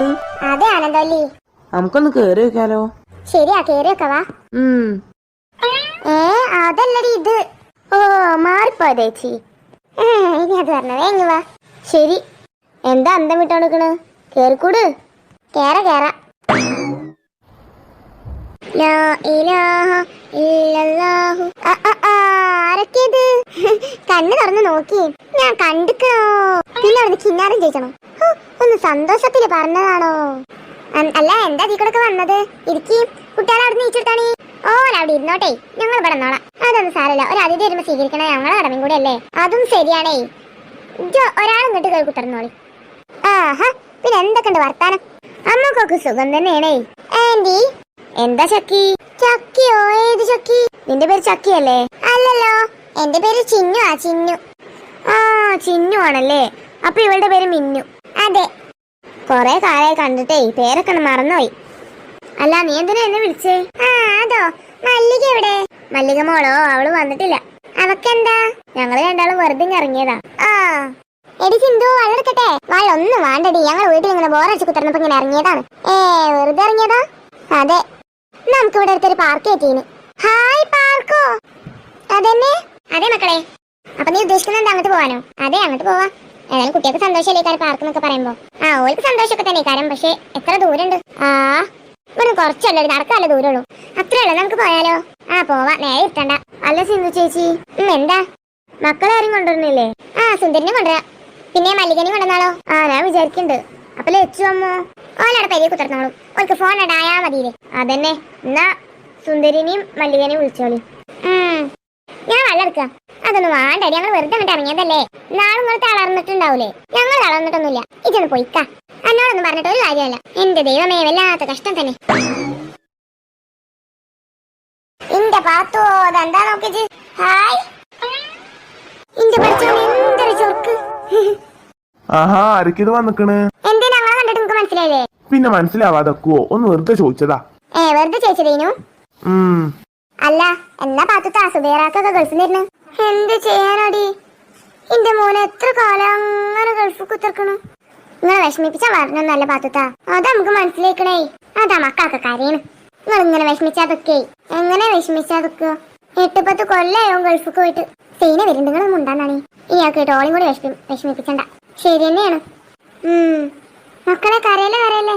അങ്ങോട്ട് അതെ ആനന്ദവല്ലി നമുക്കൊന്ന് കേറി വെക്കാലോ? ശരിയാ കേറി വെക്കവാ ഏ അതല്ലടി ഇത്. ഓ മാറിപ്പോ ചേച്ചി? ഇനി അത് പറഞ്ഞതേ എങ്ങ വാ. ശരി. എന്താ അന്തം വിട്ടോണ്ടിക്കണ് കേറിക്കൂട്. കേറ കേറ. ലാ ഇലാഹ ആരൊക്കെയത്? കണ്ണ് തുറന്ന് നോക്കി. ഞാൻ കണ്ടിക്കോ പിന്നെ അവിടുന്ന് കിന്നാരം ചോദിക്കണോ ഒന്ന് സന്തോഷത്തിൽ പറഞ്ഞതാണോ? അല്ല എന്താ ഇതിൽ കൂടെ വന്നത്? ഇരിക്കും. കുട്ടികളെ അവിടെ നീച്ചിട്ടാണീ ഓ അവിടെ ഇരുന്നോട്ടെ. ഞങ്ങൾ ഇവിടെ നോളാം അതൊന്നും സാരല്ല ഒരു അതിഥി വരുമ്പോ സ്വീകരിക്കണ ഞങ്ങളെ കടമയും കൂടെ അല്ലേ? അതും ശരിയാണേ. ഒരാളും കിട്ടി ഇങ്ങോട്ട് തരുന്നോളി ആഹാ പിന്നെ എന്തൊക്കെയുണ്ട് വർത്താനം? അമ്മക്കൊക്കെ സുഖം തന്നെയാണേ. എന്താ ചക്കി? ചക്കിയോ ഏത് ചക്കി? നിന്റെ പേര് ചക്കിയല്ലേ അല്ലല്ലോ എന്റെ പേര് ചിന്നു ആ ചിന്നു. ആ ചിന്നു ആണല്ലേ? അപ്പൊ ഇവളുടെ പേര് മിന്നു. അതെ. കൊറേ കാലായി കണ്ടിട്ടേ പേരൊക്കെ മറന്നുപോയി. അല്ല നീ എന്തിനാ എന്നെ വിളിച്ചേ? ആ അതോ മല്ലിക എവിടെ? മല്ലിക മോളോ അവൾ വന്നിട്ടില്ല. അവക്കെന്താ? ഞങ്ങൾ രണ്ടാളും വെറുതെ ഇറങ്ങിയതാ. ആ. എടി സിന്ധു വളർക്കട്ടെ വാളൊന്നും വേണ്ടടി. ഞങ്ങൾ വീട്ടിൽ ഇങ്ങനെ ബോറടിച്ച് കുത്തിർന്നപ്പോ ഇങ്ങനെ ഇറങ്ങിയതാണ്. ഏ വെറുതെ ഇറങ്ങിയതാ? അതെ. നമുക്ക് ഇവിടെ അടുത്തൊരു പാർക്ക് കയറ്റീന് ഹായ് പാർക്കോ. അതന്നെ? അതെ മക്കളെ. അപ്പൊ നീ ഉദ്ദേശിക്കുന്നത് അങ്ങോട്ട് പോവാനോ? അതെ അങ്ങോട്ട് പോവാ. ഏതായാലും കുട്ടികൾക്ക് സന്തോഷമല്ലേ കാര്യം പാർക്ക് എന്നൊക്കെ പറയുമ്പോ? ആ ഓൾക്ക് സന്തോഷമൊക്കെ തന്നെ കാര്യം പക്ഷെ എത്ര ദൂരമുണ്ട് ആ ഇവിടെ കുറച്ചല്ലേ നടക്കാല്ല ദൂരമുള്ളൂ. അത്രേ ഉള്ളൂ നമുക്ക് പോയാലോ? ആ പോവാ. നേരെ ഇട്ടണ്ട അല്ല സിന്ധു ചേച്ചി. എന്താ? മക്കളെ ആരും കൊണ്ടുവരുന്നില്ലേ? ആ സുന്ദരിനെ കൊണ്ടുവരാ. പിന്നെ മല്ലികനെ കൊണ്ടുവന്നാളോ ആ ഞാൻ വിചാരിക്കുന്നുണ്ട് അപ്പൊ ലച്ചു അമ്മോ? ഓലവിടെ പെരിയ ഓൾക്ക് ഫോൺ ഇടായാ മതിയില്ലേ. അതന്നെ. എന്നാ സുന്ദരിനെയും മല്ലികനെയും വിളിച്ചോളി. ഞാൻ വെള്ളം അതൊന്നും വേണ്ട ഞങ്ങൾ വെറുതെ അങ്ങോട്ട് ഇറങ്ങിയതല്ലേ. നാളെ നിങ്ങൾ തളർന്നിട്ടുണ്ടാവൂലേ. ഞങ്ങൾ തളർന്നിട്ടൊന്നുമില്ല. ഇതൊന്ന് പോയിക്കാ എന്നോടൊന്നും പറഞ്ഞിട്ട് ഒരു കാര്യമല്ല എന്റെ ദൈവമേ വല്ലാത്ത കഷ്ടം തന്നെ. എന്റെ പാത്തോ അതെന്താ നോക്കിച്ച് ഹായ്. എന്റെ പഠിച്ചോൻ എന്തൊരു ചൊർക്ക് ആഹാ ആരൊക്കെയത് വന്നിക്കണ്? എന്തേ ഞങ്ങളെ കണ്ടിട്ട് നിങ്ങൾക്ക് മനസ്സിലായില്ലേ? പിന്നെ മനസ്സിലാവാതെക്കുവോ? ഒന്ന് വെറുതെ ചോദിച്ചതാ. ഏ വെറുതെ ചോദിച്ചതേനു ഉം. അല്ല എന്നാ പാത്തുത്ത ഗൾഫിൽ എന്ത് ചെയ്യാനടി? എന്റെ മോനെ എത്ര കാലം അങ്ങനെ ഗൾഫ് കുത്തിർക്കണു? നിങ്ങളെ വിഷമിപ്പിച്ചാ വരണന്നല്ല പാത്തുത്ത അത് നമുക്ക് മനസ്സിലേക്കണേ അതാ കരയണ്. നിങ്ങൾ ഇങ്ങനെ വിഷമിച്ചാതൊക്കെ. എങ്ങനെ വിഷമിച്ചാതൊക്കെ? എട്ട് പത്ത് കൊല്ലായോ ഗൾഫിൽ പോയിട്ട്. സീന വരുന്നുണ്ട് നിങ്ങൾ മുണ്ടാന്നാണ് ഇയാൾക്ക് ടോളിയും കൂടി വിഷമി വിഷമിപ്പിച്ചണ്ട. ശരി തന്നെയാണ്. മക്കളെ കരയല്ലേ കരയല്ലേ?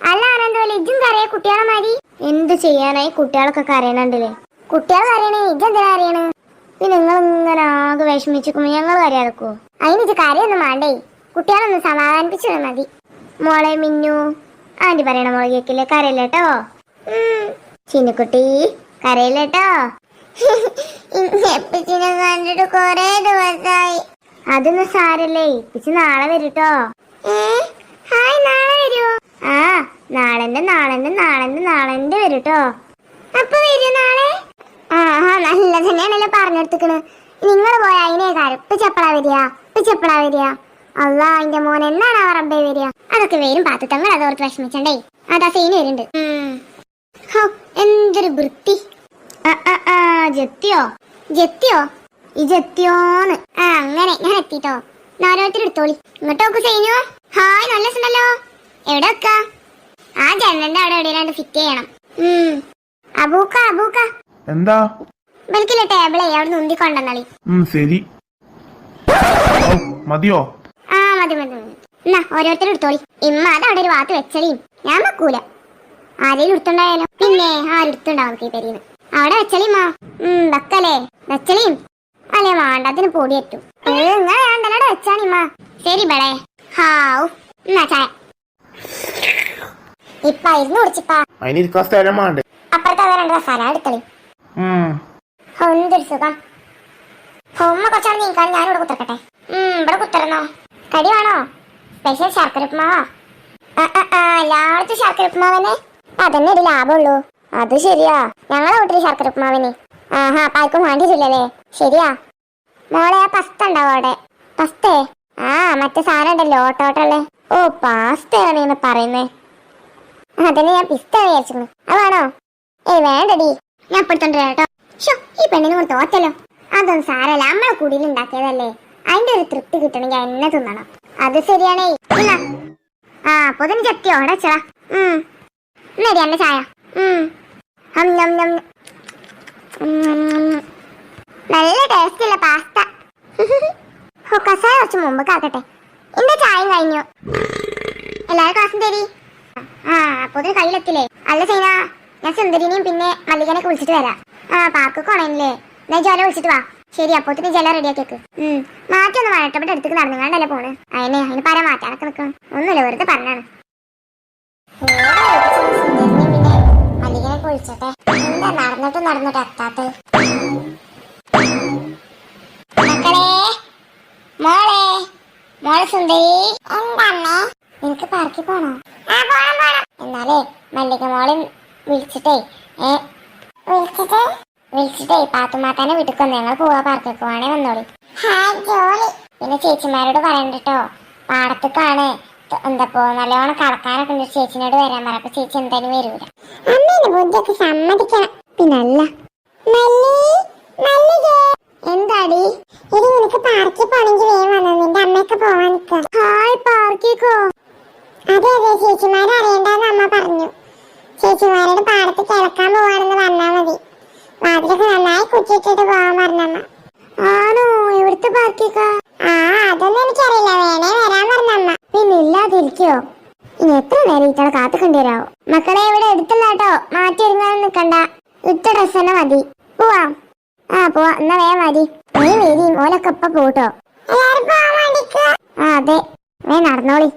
അല്ല ആനന്ദോലെ ഇജും കരയെ കുട്ടികളെ മാതിരി എന്ത് ചെയ്യാനായി കുട്ടികളൊക്കെ കരയണുണ്ടല്ലേ കുട്ടികൾ കരയണേ ഇജെന്തിനാ കരയണ്? പിന്നെ നിങ്ങൾ ഇങ്ങനെ ആകെ വിഷമിച്ചിരിക്കുമ്പോ ഞങ്ങൾ കരയാതെക്കോ അതിന് ഇത് കരയൊന്നും വേണ്ടേ കുട്ടികളൊന്ന് സമാധാനിപ്പിച്ചു മതി. മോളെ മിന്നു ആന്റി പറയണ മോളെ കേക്കില്ലേ? കരയില്ലേട്ടോ ചിന്നുകുട്ടി കരയില്ലേട്ടോ കണ്ടിട്ട് കൊറേ ദിവസമായി അതൊന്നും സാരല്ലേ. ഇപ്പിച്ച് നാളെ വരൂട്ടോ. ഹായ് നാളെ വരുമോ ആ നാളെന്റെ നാളെന്റെ നാളെന്റെ നാളെന്റെ വരൂട്ടോ. അപ്പൊ വരൂ നാളെ? ആ നല്ല തന്നെയാണല്ലോ പറഞ്ഞെടുത്തിക്കണ്. നിങ്ങൾ പോയ അതിനെ കറുപ്പ് ചെപ്പള വരിക ഇപ്പ് ചെപ്പളാ വരിക. അല്ല എന്റെ മോൻ എന്നാണ് ആ റബ്ബേ വരിക? അതൊക്കെ വരും പാത്തു തങ്ങൾ അതോർത്ത് വിഷമിച്ചണ്ടേ. അതാ സീന് വരുന്നുണ്ട്. എന്തൊരു വൃത്തി. ജെത്തിയോ? ജെത്തിയോ? ഈ ജെത്തിയോന്ന് ആ അങ്ങനെ. ഞാൻ എത്തിട്ടോ. ഓരോരുത്തർ എടുത്തോളി. ഇങ്ങോട്ട് നോക്കു സൈനോ. ഹായ് നല്ല സുണ്ടല്ലോ എവിടെ വെക്ക? ആ ജനലിന്റെ അവിടെ എവിടെയാണ് ഫിറ്റ് ചെയ്യണം. അബൂക്ക അബൂക്ക. എന്താ? ബൽക്കില്ല ടേബിളേ അവിടെ നിന്ന് കൊണ്ടുവന്നാളി. ഉം ശരി. മതിയോ? ആ മതി മതി എന്നാ ഓരോരുത്തരും എടുത്തോളി. ഇമ്മ അവിടെ ഒരു വാത്ത് വെച്ചളിയും ഞാൻ വെക്കൂല. ആരെയും എടുത്തുണ്ടായാലോ? പിന്നെ ആരെടുത്തുണ്ടാവും ഈ പെരീന്ന്? അവിടെ വെച്ചളിയുമാ ഉം വെക്കലേ. വെച്ചളിയും അല്ലേ വേണ്ടതിന് പൊടി എത്തും നിങ്ങൾ വെച്ചാണിമ്മ ശരി ബളേ. ഹാവ്. എന്നാ ചായ. ഇപ്പ ഇരുന്ന് കുടിച്ചിപ്പാ. അതിനിരിക്കാൻ സ്ഥലം വേണ്ട അപ്പുറത്തെ അത് രണ്ട് സ്ഥലം എടുത്തളി. ഉം. ഹോ, എന്തൊരു സുഖം. ഹോ, ഉമ്മ കുറച്ചാണ് നീക്കാൻ ഞാൻ ഇവിടെ കുത്തിറക്കട്ടെ ഉം ഇവിടെ കുത്തിറന്നോ കടി വേണോ? സ്പെഷ്യൽ ശർക്കര ഉപ്പുമാവാ എല്ലായിടത്തും ശർക്കര ഉപ്പുമാവനെ അതന്നെ ഒരു ലാഭമുള്ളൂ അത് ശരിയാ. ഞങ്ങളെ വീട്ടിൽ ശർക്കര ഉപ്പുമാവനെ ആഹാ അപ്പൊ ആർക്കും വേണ്ടിയിട്ടില്ലല്ലേ? ശരിയാ. മോളെ ആ പസ്ത ഉണ്ടാവും അവിടെ? പസ്തേ ആ മറ്റേ സാധനം ഉണ്ടല്ലോ ഓട്ടോട്ടുള്ളേ ഓ പാസ്തയാണ് ഇങ്ങനെ പറയുന്നേ? അതന്നെ ഞാൻ പിസ്ത വിചാരിച്ചു അതാണോ ഏയ് വേണ്ടടി. ഞാൻ ഇപ്പെടുത്തോണ്ട് കേട്ടോ. ഷോ ഈ പെണ്ണിന് കൊണ്ട് തോറ്റല്ലോ. അതൊന്നും സാരല്ല നമ്മളെ കുടിയിൽ ഉണ്ടാക്കിയതല്ലേ. അതിന്റെ ഒരു തൃപ്തി കിട്ടണമെങ്കിൽ എന്നെ തിന്നണം. അത് ശരിയാണേ. ഇല്ല ആ അപ്പൊ ചെത്തിയോ അവിടെ വെച്ചടാ ഉം. എന്നടി എന്റെ ചായ. ഉം. ഹം ഞം. നല്ല ടേസ്റ്റ് ഉള്ള പാസ്ത കുറച്ച് മുമ്പ് കാക്കട്ടെ. എന്റെ ചായയും കഴിഞ്ഞു. എല്ലാരും കാശും തരി ആ പൊതിന് കയ്യിലെത്തില്ലേ? അല്ല ചൈന ഞാൻ സുന്ദരിനെയും പിന്നെ മല്ലികനെ വിളിച്ചിട്ട് വരാം. ആ പാക്ക് കൊണല്ലേ ഞാൻ ജോല വിളിച്ചിട്ട് വാ. ശരി അപ്പോത്തിന് ജല റെഡിയാക്കിയേക്ക് മാറ്റൊന്ന് വഴട്ടപ്പെട്ട് അടുത്തേക്ക് നടന്നുകൊണ്ടല്ലേ പോണ് അതിനെ അതിന് പര മാറ്റാനൊക്കെ നിൽക്കണം. ഒന്നുമില്ല വെറുതെ പറഞ്ഞാണ് വിളിച്ചോട്ടെ? എന്താ നടന്നിട്ട് നടന്നിട്ട് എത്താത്ത? മക്കളെ മോളെ മോളെ സുന്ദരി. എന്താണേ നിനക്ക് പാർക്കിൽ പോണോ? എന്നാലേ മല്ലിക മോളെ വിളിച്ചിട്ടേ ഏ വിളിച്ചിട്ട്? വിളിച്ചിട്ടേ പാത്തുമാത്താനെ വീട്ടിൽ വന്ന് ഞങ്ങൾ പോവാ പാർക്കൊക്കെ വേണേ വന്നോളി. പിന്നെ ചേച്ചിമാരോട് പറയണ്ടട്ടോ പാടത്തേക്കാണ്. എന്താപ്പോ നല്ലോണം കളക്കാനൊക്കെ ഉണ്ട്. ചേച്ചിനോട് വരാൻ പറ. അപ്പൊ ചേച്ചി എന്തായാലും വരൂല. അമ്മേനെ ബുദ്ധിയൊക്കെ സമ്മതിക്കണം. പിന്നല്ല. എന്താടി? ഇത് നിനക്ക് പാർക്കിൽ പോണെങ്കിൽ വേഗം വന്നു. നിന്റെ അമ്മയൊക്കെ പോവാൻ നിൽക്കുക ഹായ് പാർക്കിക്കോ അതെ അതെ. ചേച്ചിമാരെ അറിയണ്ടെന്ന് അമ്മ പറഞ്ഞു. ചേച്ചിമാരോട് പാടത്ത് കിളക്കാൻ പോവാണെന്ന് പറഞ്ഞാൽ മതി. വാതിലൊക്കെ നന്നായി കുറ്റിയിട്ടിട്ട് പോവാൻ പറഞ്ഞമ്മ ആണോ? എവിടുത്തെ പാർക്കിക്ക ആ അതൊന്നും എനിക്കറിയില്ല. വേണേ വരാൻ പറഞ്ഞമ്മ പിന്നെ ഇല്ലാതിരിക്കോ ഇനി എത്ര നേരം ഇത്തടെ കാത്തു കണ്ടുവരാവോ മക്കളെ ഇവിടെ എടുത്തല്ലാട്ടോ. മാറ്റി ഒരുങ്ങാൻ നിക്കണ്ട ഇട്ട ഡ്രസ് തന്നെ മതി. പോവാം. ആ പോവാ. എന്നാ വേ മതി നീ വരി ഓലൊക്കെ ഇപ്പൊ പോട്ടോ. ആ അതെ. വേ നടന്നോളി.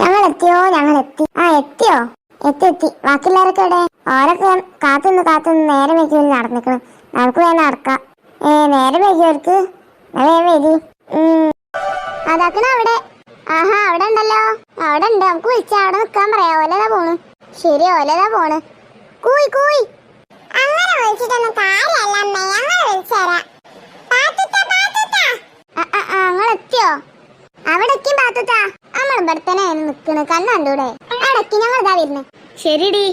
ഞങ്ങൾ എത്തിയോ ഞങ്ങൾ എത്തി ആ എത്തിയോ? എത്തി എത്തി. ബാക്കിയുള്ളവരൊക്കെ ഇവിടെ ഓരൊക്കെ കാത്തുനിന്ന് കാത്തുനിന്ന് നേരെ വൈകി നടന്നിക്കണം. നമുക്ക് വേണം നടക്കാം. ഏ നേരെ വൈകിയവർക്ക് വേഗം വരി. അതാക്കണ അവിടെ? ആഹാ അവിടെ ഉണ്ടല്ലോ അവിടെ ഉണ്ട് നമുക്ക് വിളിച്ചാ അവിടെ നിക്കാൻ പറയാ. ഓലതാ പോണ്. ശരി ഓലതാ പോണ്. കൂയി കൂയി. അങ്ങനെ വിളിച്ചിട്ടൊന്നും കാര്യമല്ല അമ്മേ. ഞങ്ങൾ വിളിച്ചുതരാം. എത്തി നമ്മൾ അവിടെ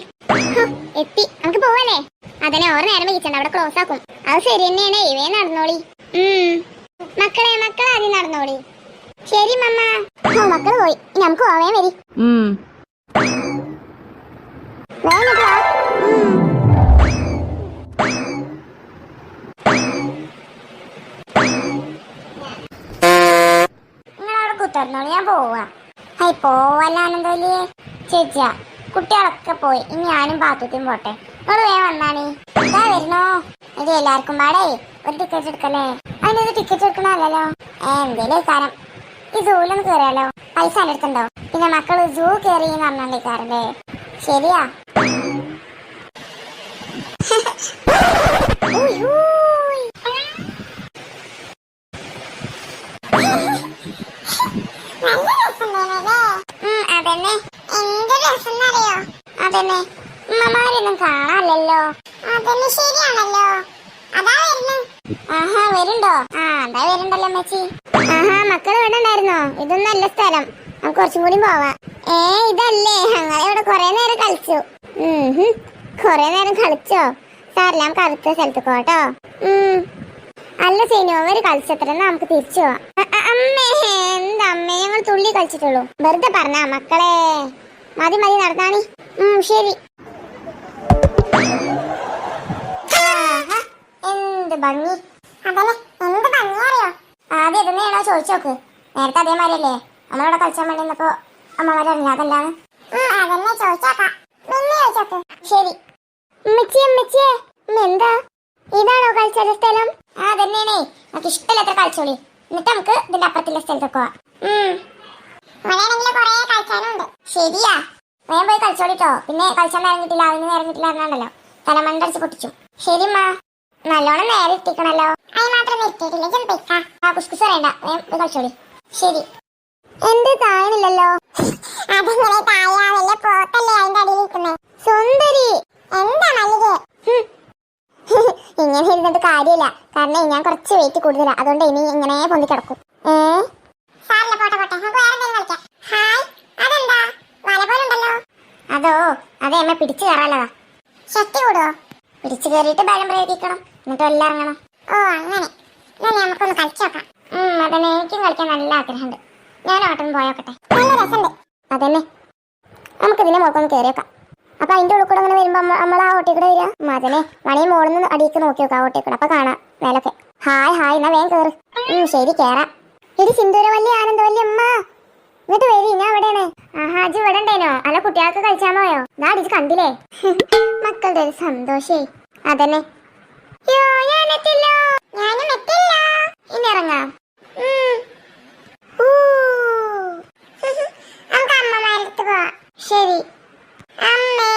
എത്തി. നമുക്ക് നേരം വിളിച്ചണ്ട അവിടെ ക്ലോസ് ആക്കും. അത് ശരി തന്നെയാണ്. ഇവയെ നടന്നോളി. മക്കളെ മക്കളെ ആദ്യം നടന്നോളി. ശരി മമ്മ. മക്കൾ പോയി. ഇനി നമുക്ക് പോവേ വരി. കുത്തിർന്നോളൂ ഞാൻ പോവാ. ഹൈ പോവല്ലാണെന്തല്ലേ ചേച്ചിയാ കുട്ടികളൊക്കെ പോയി. ഇനി ഞാനും പാത്തുത്തിയും പോട്ടെ. നിങ്ങൾ വേഗം വന്നാണി. ഇതാ വരുന്നോ. ഇത് എല്ലാവർക്കും പാടേ. ഒരു ടിക്കറ്റ് എടുക്കല്ലേ? അതിനൊരു ടിക്കറ്റ് എടുക്കണല്ലോ ഏ എന്തേലും കാരം ഈ സൂലൊന്ന് കയറിയാലോ പൈസ അടുത്തുണ്ടോ? പിന്നെ മക്കൾ സൂ കയറി എന്ന് പറഞ്ഞോണ്ടിരിക്കാറുണ്ട് ശരിയാ? അതന്നെ. എന്ത് രസം അറിയോ അതന്നെ. ഉമ്മമാരൊന്നും കാണാനല്ലോ അതന്നെ ശരിയാണല്ലോ. അതാ വരുന്നു. ആഹാ വരുണ്ടോ? ആ എന്താ വരുണ്ടല്ലോ അമ്മച്ചി? ആഹാ മക്കൾ ഇവിടെ ഉണ്ടായിരുന്നോ? ഇതൊന്നും നല്ല സ്ഥലം. നമുക്ക് കുറച്ചും കൂടി പോവാം. ഏ ഇതല്ലേ. ഞങ്ങളെ ഇവിടെ കൊറേ നേരം കളിച്ചു. കൊറേ നേരം കളിച്ചോ? സാറില്ല നമുക്ക് അടുത്ത സ്ഥലത്ത് പോട്ടോ അല്ല സീനു ഒരു കളിച്ചത്ര നമുക്ക് തിരിച്ചു പോവാം. അമ്മേ എന്താ അമ്മേ? ഞങ്ങൾ തുള്ളി കളിച്ചിട്ടുള്ളൂ. വെറുതെ പറഞ്ഞ മക്കളെ. മതി മതി നടന്നാണി. ശരി. എന്ത് ഭംഗി? അതല്ലേ എന്ത് ഭംഗി അറിയോ ആദ്യം ഇതെന്നെയാണോ ചോദിച്ചോക്ക് നേരത്തെ അതേമാതിരിയല്ലേ? നമ്മളിവിടെ കളിച്ചാൻ വേണ്ടി നിന്നപ്പോ അമ്മമാരെ ചോദിച്ചോക്ക് ശരി. സ്ഥലം? ആ നമുക്ക് സ്ഥലത്തൊക്കെ ശരിയാ. പോയി കളിച്ചോളിട്ടോ. പിന്നെ കളിച്ചാൻ നേരം അതിന് നേരം കിട്ടില്ല തലമണ്ടടിച്ച് പൊട്ടിച്ചു. ശരി മാ നല്ലോണം നേരെ ഇട്ടിക്കണല്ലോ അതിന് മാത്രം നിർത്തിയിട്ടില്ല ആ കുസ്കുസ് പറയണ്ട. വേഗം പോയി കളിച്ചോളി. ശരി. എന്ത് താഴണില്ലല്ലോ അതെങ്ങനെ താഴാവല്ലേ പോത്തല്ലേ അതിന്റെ അടിയിൽ സുന്ദരി എന്താ മല്ലികെ. ഇങ്ങനെ ഇരുന്നിട്ട് കാര്യമില്ല. കാരണം ഞാൻ കുറച്ച് വെയിറ്റ് കൂടുതല. അതുകൊണ്ട് ഇനി ഇങ്ങനെ പൊന്തി കിടക്കും. ഏ? സാറില്ല പോട്ടെ പോട്ടെ. നമുക്ക് വേറെ എന്തെങ്കിലും കളിക്കാം. ഹായ്. അതെന്താ? വല അതോ അതെ അമ്മ പിടിച്ചു കയറാനുള്ളതാ? ശക്തി കൂടുവോ? പിടിച്ചു കയറിയിട്ട് ബലം പ്രയോഗിക്കണം. എന്നിട്ട് എല്ലാം ഇറങ്ങണം ഓ അങ്ങനെ. ഞാൻ നമുക്കൊന്ന് കളിച്ചു നോക്കാം. അതന്നെ. എനിക്കും കളിക്കാൻ നല്ല ആഗ്രഹമുണ്ട്. ഞാൻ ഓട്ടം പോയോക്കട്ടെ നല്ല രസമുണ്ട്. അതന്നെ. നമുക്ക് മുഖം കയറിയേക്കാം അപ്പൊ അതിന്റെ ഉള്ളിൽ കൂടെ അങ്ങനെ വരുമ്പോ നമ്മൾ ആ ഓട്ടി കൂടെ വരിക. മതനെ മണി മോളിൽ നിന്ന് അടിയിക്ക് നോക്കി നോക്കാം ഓട്ടി കൂടെ. അപ്പൊ കാണാം മേലൊക്കെ. Hi hi. എന്നാ വേഗം ഉം, ശരി കേറാം. എടി സിന്ദൂരവല്ലി ആനന്ദവല്ലി അമ്മ. എന്നിട്ട് വരി ഞാൻ അവിടെയാണ്. ആഹാ അജ് ഇവിടെ ഉണ്ടേനോ? അല്ല കുട്ടികൾക്ക് കഴിച്ചാൻ പോയോ? നാ കണ്ടില്ലേ? മക്കളുടെ ഒരു സന്തോഷേ. അതന്നെ. ശരി. അമ്മേ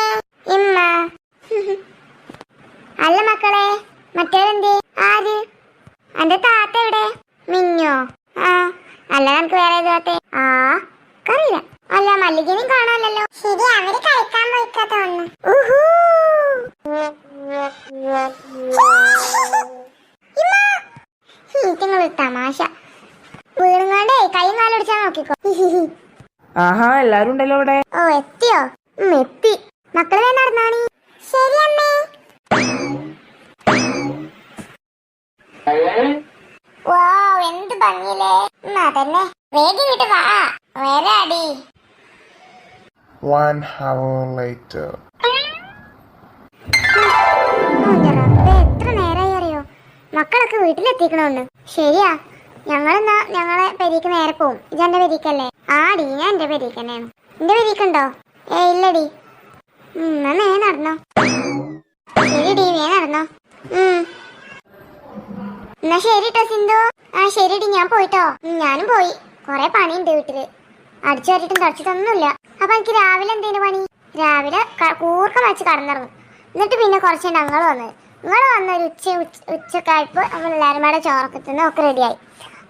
ഇമ്മ. അല്ല മക്കളെ മറ്റേതെന്തേ ആര്? എന്റെ താത്ത എവിടെ? മിഞ്ഞോ ആ അല്ല നമുക്ക് വേറെ താത്തേ? ആ കറിയില്ല. അല്ല മല്ലികനും കാണാനല്ലോ ശരി അവർ കളിക്കാൻ പോയിക്കാ തോന്നുന്നു. നിങ്ങൾ തമാശ. വീണുങ്ങാണ്ടേ കൈയും കാലും അടിച്ചാ നോക്കിക്കോ. ആഹാ എല്ലാരും ഉണ്ടല്ലോ ഇവിടെ ഓ എത്തിയോ? എത്തി. മക്കൾ നടന്നാണി. ശരി അമ്മേ. വാ എന്ത് ഭംഗിയില്ലേ. അതന്നെ. വേഗം ഇങ്ങോട്ട് വാ. വേറെ അടി One hour later. ഓന്റെ റബ്ബേ, എത്ര നേരായി അറിയോ? മക്കളൊക്കെ വീട്ടിലെത്തിക്കണോണ്ട് ശരിയാ ഞങ്ങളെന്നാ ഞങ്ങളെ പെരീക്ക് നേരെ പോവും. ഇത് എന്റെ പെരീക്കല്ലേ? ആടി ഞാൻ എന്റെ പെരീക്ക് തന്നെയാണ് എന്റെ പെരീക്കുണ്ടോ? ഏ ഇല്ലടി. എന്നാ നേ നടന്നോ. ശരിടി നേ നടന്നോ. എന്നാ ശരിട്ടോ സിന്ധു. ആ ശരിടി ഞാൻ പോയിട്ടോ. ഞാനും പോയി. കുറെ പണിയുണ്ട് വീട്ടിൽ. അടിച്ചു വരിട്ടും തുടച്ചിട്ടൊന്നുമില്ല. അപ്പൊ എനിക്ക് രാവിലെ എന്തേലും പണി? രാവിലെ കൂർക്കം വെച്ച് കടന്നിറങ്ങും. എന്നിട്ട് പിന്നെ കുറച്ച് ഞങ്ങൾ വന്നത് നിങ്ങൾ വന്ന ഒരു ഉച്ച ഉച്ച- ഉച്ചക്കായപ്പോൾ നമ്മൾ എല്ലാവരും കൂടെ ചോറൊക്കെ തിന്ന് ഒക്കെ റെഡിയായി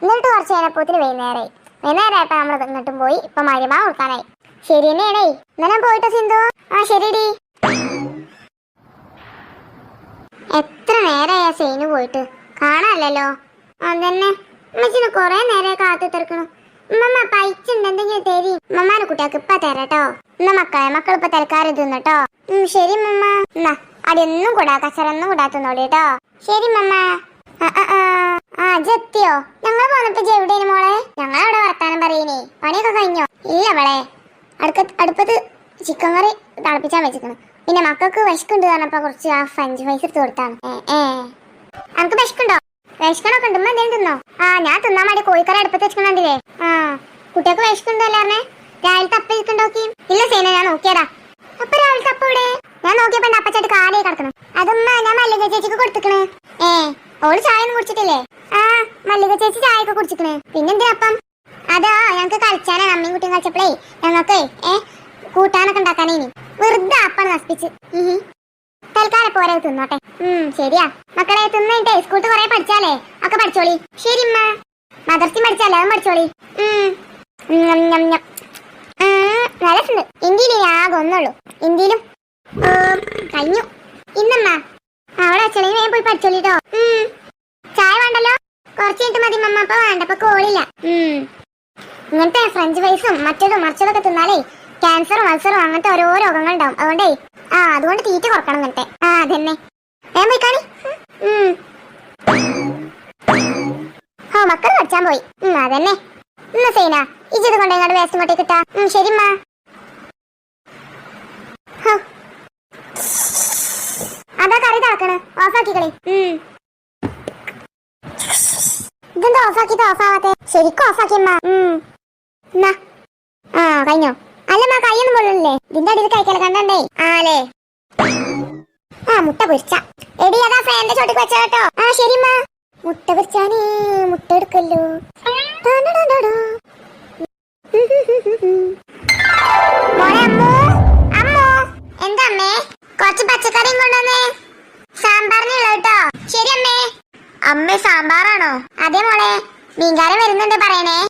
എന്നിട്ട് കുറച്ച് കഴിഞ്ഞപ്പോത്തിന് വൈകുന്നേരമായി വൈകുന്നേരമായപ്പോൾ നമ്മൾ ഇങ്ങോട്ടും പോയി. ഇപ്പൊ മരുമാ കൊടുക്കാനായി. ശരി തന്നെയാണേ. ഇന്നലെ പോയിട്ടോ സിന്ധു? ആ ശരിടി. എത്ര നേരമായി ആ സെയിന് പോയിട്ട്? കാണാല്ലോ അതന്നെ. അമ്മച്ചിന് കുറേ നേരെ കാത്തു തീർക്കണം ഉമ്മമ്മ പൈച്ചുണ്ട് എന്തെങ്കിലും തരി. ഉമ്മമാരെ കുട്ടികൾക്ക് ഇപ്പൊ തരാട്ടോ. എന്നാ മക്കളെ മക്കൾ ഇപ്പൊ തൽക്കാലം തിന്നട്ടോ. ഉം ശരി മമ്മ എന്നാ അടിയൊന്നും കൂടാ കച്ചറൊന്നും കൂടാ തിന്നോളി കേട്ടോ ശരി മമ്മ ആ, ജെത്തിയോ ഞങ്ങൾ പോന്നപ്പോ ഇജ്ജ് എവിടെയാണ് മോളെ? ഞങ്ങൾ അവിടെ വർത്താനം പറയണേ പണിയൊക്കെ കഴിഞ്ഞോ? ഇല്ല അവളെ. അടുക്ക അടുപ്പത്ത് ചിക്കൻ കറി തിളപ്പിച്ചാൻ വെച്ചിരിക്കണം പിന്നെ മക്കൾക്ക് വിശക്കുണ്ട് പറഞ്ഞപ്പോ കുറച്ച് ആ ഫ്രഞ്ച് ഫ്രൈസ് എടുത്ത് കൊടുത്താണ് ഏ, ഏ അനക്ക് വിശക്കുണ്ടോ വിശക്കണൊക്കെ ഉണ്ട് എന്തെങ്കിലും തിന്നോ? ആ ഞാൻ തിന്നാൻ വേണ്ടി കോഴിക്കറി അടുപ്പത്ത് വെച്ചിട്ടുണ്ടില്ലേ ആ കുട്ടികൾക്ക് വിശക്കുണ്ടല്ലോ പറഞ്ഞേ രാവിലത്തെ അപ്പ ഇരിക്കണ്ടോക്കി ഇല്ല സേന ഞാൻ നോക്കിയതാ. അപ്പൊ രാവിലെ തപ്പ ഇവിടെ ഞാൻ നോക്കിയപ്പോ അപ്പച്ചായിട്ട് കാലേ കിടക്കണം അതുമ്മ ഞാൻ മല്ലിക ചേച്ചിക്ക് കൊടുത്തിക്കണേ. ഏ ഓൾ ചായ ഒന്നും കുടിച്ചിട്ടില്ലേ? ആ മല്ലിക ചേച്ചി ചായ ഒക്കെ കുടിച്ചിക്കണേ പിന്നെന്തിനാ അപ്പം? അതാ ഞങ്ങക്ക് കളിച്ചാനാ അമ്മയും കുട്ടിയും കളിച്ചപ്പോഴേ ഞങ്ങൾക്ക് ഏ കൂട്ടാനൊക്കെ ഉണ്ടാക്കാനേ വെറുതെ അപ്പാണ് നശിപ്പിച്ച്. തൽക്കാലം പോരെ തിന്നോട്ടെ. ഉം ശരിയാ. മക്കളെ തിന്നിട്ടേ സ്കൂളിൽ കുറെ പഠിച്ചാലേ? ഒക്കെ പഠിച്ചോളി. ശരി മദർസി പഠിച്ചാലേ അതും പഠിച്ചോളി. നല്ല ഇന്ത്യയിൽ ആകെ ഒന്നുള്ളൂ. ഇന്ത്യയിലും കഴിഞ്ഞു. ഇന്നമ്മ അവിടെ അച്ഛനെ വേഗം പോയി പഠിച്ചോളിട്ടോ. ചായ വേണ്ടല്ലോ? കുറച്ച് കഴിഞ്ഞിട്ട് മതി മമ്മ. അപ്പൊ വേണ്ട. കോളില്ല ഉം. ഇങ്ങനത്തെ ഫ്രഞ്ച് ഫ്രൈസും മറ്റേതും മറിച്ചതൊക്കെ തിന്നാലേ ക്യാൻസറും അൾസറും അങ്ങനത്തെ ഓരോ രോഗങ്ങൾ ഉണ്ടാവും. അതുകൊണ്ടേ ആ അതുകൊണ്ട് തീറ്റ കുറക്കണം എന്നിട്ട്. ആ അതന്നെ. വേഗം പോയി ഓ മക്കൾ പഠിച്ചാൻ പോയി. അതന്നെ. എന്നാ സൈന ഇജ്ജത് കൊണ്ട് ഇങ്ങോട്ട് വേസ്റ്റ് ഇങ്ങോട്ടേക്ക് കിട്ടാ ശരിമ്മ. അതാ കറി തിളക്കണ്. ഓഫാക്കിക്കളി. ഉം. ഇതെന്താ ഓഫാക്കിട്ട് ഓഫാവാത്തെ. ശരിക്കും ഓഫാക്കിയമ്മ ആ കഴിഞ്ഞോ? കണ്ടണ്ടേ? ആലേ. ആ മുട്ട എടി അതാ ആ മുട്ട പൊരിച്ചാനേ മുട്ട എടുക്കല്ലോ. കുറച്ച് പച്ചക്കറിയും കൊണ്ടുവന്നേ. സാമ്പാറിനുള്ള കേട്ടോ. ശരി അമ്മേ. അമ്മ സാമ്പാറാണോ? അതെ മോളെ. മീൻകാരൻ വരുന്നുണ്ട് പറയണേ.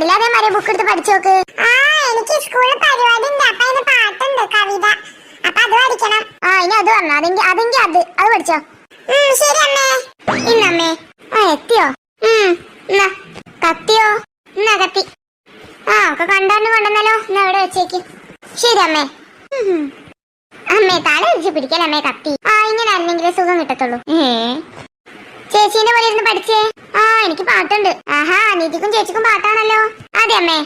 പഠിക്കുന്നുണ്ടല്ലോ അതേമാതിരി ബുക്ക് എടുത്ത് പഠിച്ചു നോക്ക്. ആ എനിക്ക് സ്കൂളിൽ പരിപാടി ഉണ്ട്. അപ്പൊ അതിന് പാട്ടുണ്ട് കവിത. അപ്പൊ അത് പഠിക്കണം. ആ ഇനി അത് പറഞ്ഞു അതെങ്കിൽ അതെങ്കിൽ അത്. അത് പഠിച്ചോ. ശരി അമ്മേ. ഇന്നമ്മേ ആ എത്തിയോ? എന്നാ കത്തിയോ? എന്നാ കത്തി. ആ ഒക്കെ കണ്ടാണ്ട് കൊണ്ടുവന്നല്ലോ. എന്നാ ഇവിടെ വെച്ചേക്ക്. ശരി അമ്മേ. അമ്മേ തല പിടിക്കലമ്മേ കത്തി? ആ ഇങ്ങനെ അല്ലെങ്കിലേ സുഖം കിട്ടത്തുള്ളൂ. ഏ? ചേച്ചീന്റെ പോലെ ഇരുന്ന് പഠിച്ചേ? ആ എനിക്ക് പാട്ടുണ്ട്. ആഹാ അനീതിക്കും ചേച്ചിക്കും പാട്ടാണല്ലോ. അതെ അമ്മേ.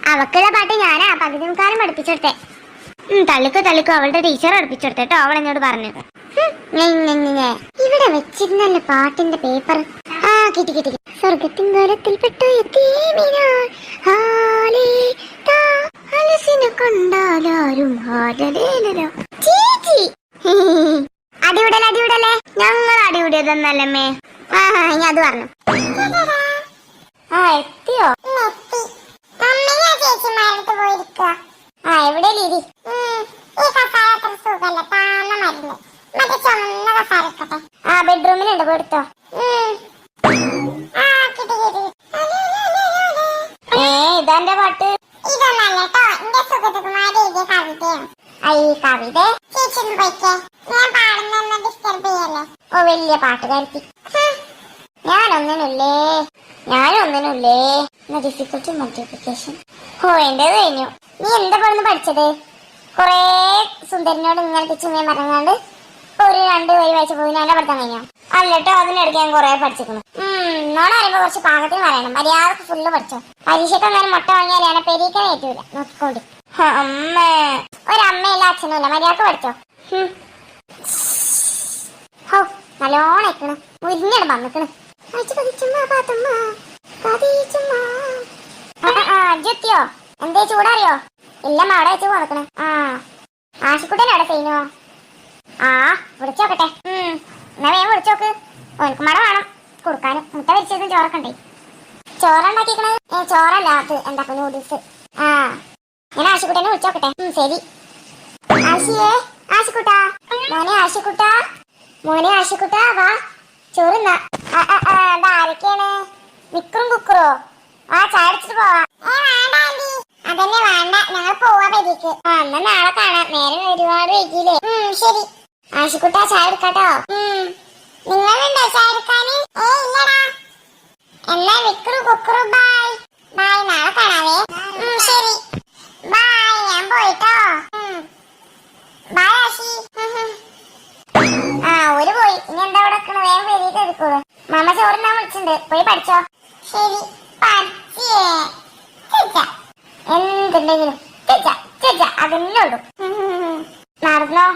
അവക്കുള്ള പാട്ട് ഞാനാ പകുതി മുക്കാലും പഠിപ്പിച്ചെടുത്തെ. തള്ളിക്കോ തള്ളിക്കോ അവളുടെ ടീച്ചർ പഠിപ്പിച്ചെടുത്തെ അവൾ എന്നോട് പറഞ്ഞു. ഇവിടെ വെച്ചിരുന്നല്ലേ പാട്ടിന്റെ പേപ്പർ. ആ കിട്ടി കിട്ടി. സ്വർഗത്തിൻ പെട്ടു എത്തി അലസിനെ ചേച്ചി! അടിവിടൽ അടിവിടലേ ഞങ്ങൾ അടിവിടിയതൊന്നല്ലമ്മേ ആ ഇനി അത് പറഞ്ഞു. ആ എത്തിയോ? ആ എവിടെ ലിരി ആ ബെഡ്റൂമിലുണ്ട് പോയി എടുത്തോ ഏ ഇതാന്റെ പാട്ട്. ഇതൊന്നല്ല കേട്ടോ. എന്റെ സുഗതകുമാരി എഴുതിയ കവിതയാണ്. ഈ കവിത ചേച്ചി പോയിക്കേ. ഞാൻ പാടുന്ന ഡിസ്റ്റർബ് ചെയ്യല്ലേ? ഓ വലിയ പാട്ടുകാരത്തി ഞാനൊന്നിനുള്ളേ. ഞാനൊന്നിനുള്ളേ. ഡിഫിക്കൽട്ടി മൾട്ടിപ്ലിക്കേഷൻ ഓ എന്റേത് കഴിഞ്ഞു. നീ എന്താ പറഞ്ഞു പഠിച്ചത്? കൊറേ സുന്ദരനോട് ഇങ്ങനെ തിച്ചുമേ പറഞ്ഞാണ്ട് ഒരു രണ്ട് വരി വായിച്ച പോയി. ഞാൻ പഠിത്തം കഴിഞ്ഞോ? അല്ലട്ടോ അതിനിടയ്ക്ക് ഞാൻ കൊറേ പഠിച്ചിരുന്നു നോണ അറിയുമ്പോ കുറച്ച് പാകത്തിന് പറയണം. മര്യാദയ്ക്ക് ഫുള്ള് പഠിച്ചോ. പരീക്ഷയ്ക്ക് അങ്ങനെ മുട്ട വാങ്ങിയാൽ ഞാൻ പെരീക്കാൻ ഏറ്റൂല. നോക്കിക്കോണ്ടി അമ്മേ. ഹും. എന്തേ ചൂടറിയോ? എല്ലാം അവിടെ വെച്ച് പോന്നിക്കണ്. ആ. ആശുക്കുട്ടൻ അവിടെ ആ വിളിച്ചോക്കട്ടെ എന്നാ വേഗം വിളിച്ചോക്ക് ഓനക്ക് മട വേണം. കൊടുക്കാനും മുട്ട വരിച്ചതും ചോറക്കണ്ടേ ചോറുണ്ടാക്കിക്കണത് ഏ ചോറല്ല അത് എന്താ നൂഡിൽസ് ഞാൻ ആശുക്കുട്ടനെ വിളിച്ചോക്കട്ടെ ശരി. ആശിയേ ആശിക്കുട്ടാ. മോനെ ആശിക്കുട്ടാ. മോനെ ആശിക്കുട്ടാ വാ. ചോറുന്ന ആരൊക്കെയാണ്? മിക്കറും കുക്കറോ? ആ ചായ അടിച്ചിട്ട് പോവാ. അതന്നെ വേണ്ട. ഞങ്ങൾ പോവാ പരിക്ക്. ആ എന്നാ നാളെ കാണാം. നേരം ഒരുപാട് വൈകിയില്ലേ. ശരി. ആശിക്കുട്ടാ ചായ എടുക്കാട്ടോ നിങ്ങളുണ്ടോ ചായ എടുക്കാന് ഏ ഇല്ലടാ. എന്നാ വിക്രു കുക്കറോ ബൈ ബൈ നാളെ കാണാവേ. ശരി. പോയിട്ടോ? ബൈ ആശി. ആ ഒരു പോയി. ഇനി എന്താ ഇവിടെ നിക്കണെ? വേഗം പെരീക്ക് എടുക്കോളൂ മാമ ചോറിനാ വിളിച്ചിട്ടുണ്ട്. പോയി പഠിച്ചോ? ശരി. എന്തുണ്ടെങ്കിലും അതന്നെ ഉള്ളൂ. നടന്നോ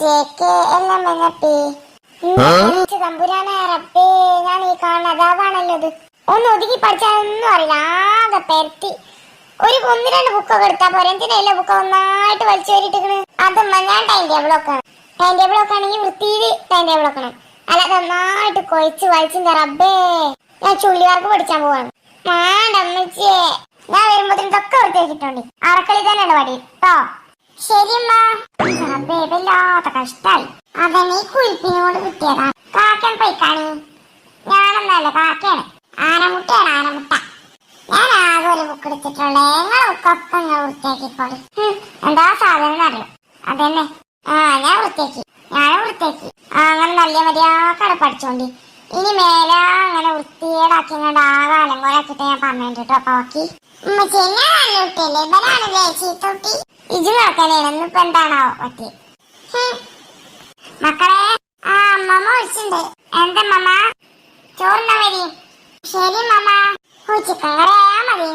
J K L M N P തമ്പുരാനെ റബ്ബേ ഞാൻ ഈ കാണുന്ന അതാവാണല്ലോ ഇത്. ഒന്ന് ഒതുക്കി പഠിച്ചാലൊന്നും അറിയില്ല ആകെ പെരത്തി ഒരു ഒന്ന് രണ്ട് ബുക്കൊക്കെ എടുത്താ പോരെ. എന്തിനല്ലേ ബുക്ക് ഒന്നായിട്ട് വലിച്ചു കയറിയിട്ടിക്കണ് അതും ഞാൻ ടൈം ടേബിൾ വെക്കണം ടൈം ടേബിൾ വെക്കുകയാണെങ്കിൽ വൃത്തിയിൽ ടൈം ടേബിൾ വെക്കണം അല്ലാതെ ഒന്നായിട്ട് കൊഴിച്ച് വലിച്ചിന്റെ റബ്ബേ ഞാൻ ചുള്ളിവാർക്ക് പഠിക്കാൻ പോവാണ്. മാണ്ടമ്മച്ചേ ഞാൻ വരുമ്പോഴത്തേനും തൊക്കെ വൃത്തിയാക്കിട്ടുണ്ട് അറക്കളി തന്നെയാണ് പടി കേട്ടോ ശരിയമ്മ. വല്ലാത്ത കഷ്ടായി. അതന്നെ ഈ കുരിപ്പിനോട് കിട്ടിയതാ. കാക്കൻ പൈക്കാണി ഞാനൊന്നല്ല കാക്കയാണ്. ആനമുട്ടയാണ് ആനമുട്ട. ഞാൻ ആകെ ഒരു ബുക്ക് എടുത്തിട്ടുള്ളേ. നിങ്ങളെ ബുക്കൊക്കെ നിങ്ങൾ വൃത്തിയാക്കിക്കോളി സാധനം അറിയോ? അതന്നെ. ആ ഞാൻ വൃത്തിയാക്കി. ഞാൻ വൃത്തിയാക്കി. അങ്ങനെ നല്ല മര്യാദ പഠിച്ചോണ്ടി. ഇനി മേലെ അങ്ങനെ വൃത്തിയേടാക്കി ഇങ്ങോട്ട് ആകെ അലങ്കോലാക്കിട്ട് ഞാൻ പറഞ്ഞിട്ട് കേട്ടോ ഹും. മക്കളെ ആ അമ്മമ്മ വിളിച്ചിട്ടുണ്ട് എന്താ മമ്മ ചോറിനാ വരി. ശരി മമ്മ ചിക്കൻ മതി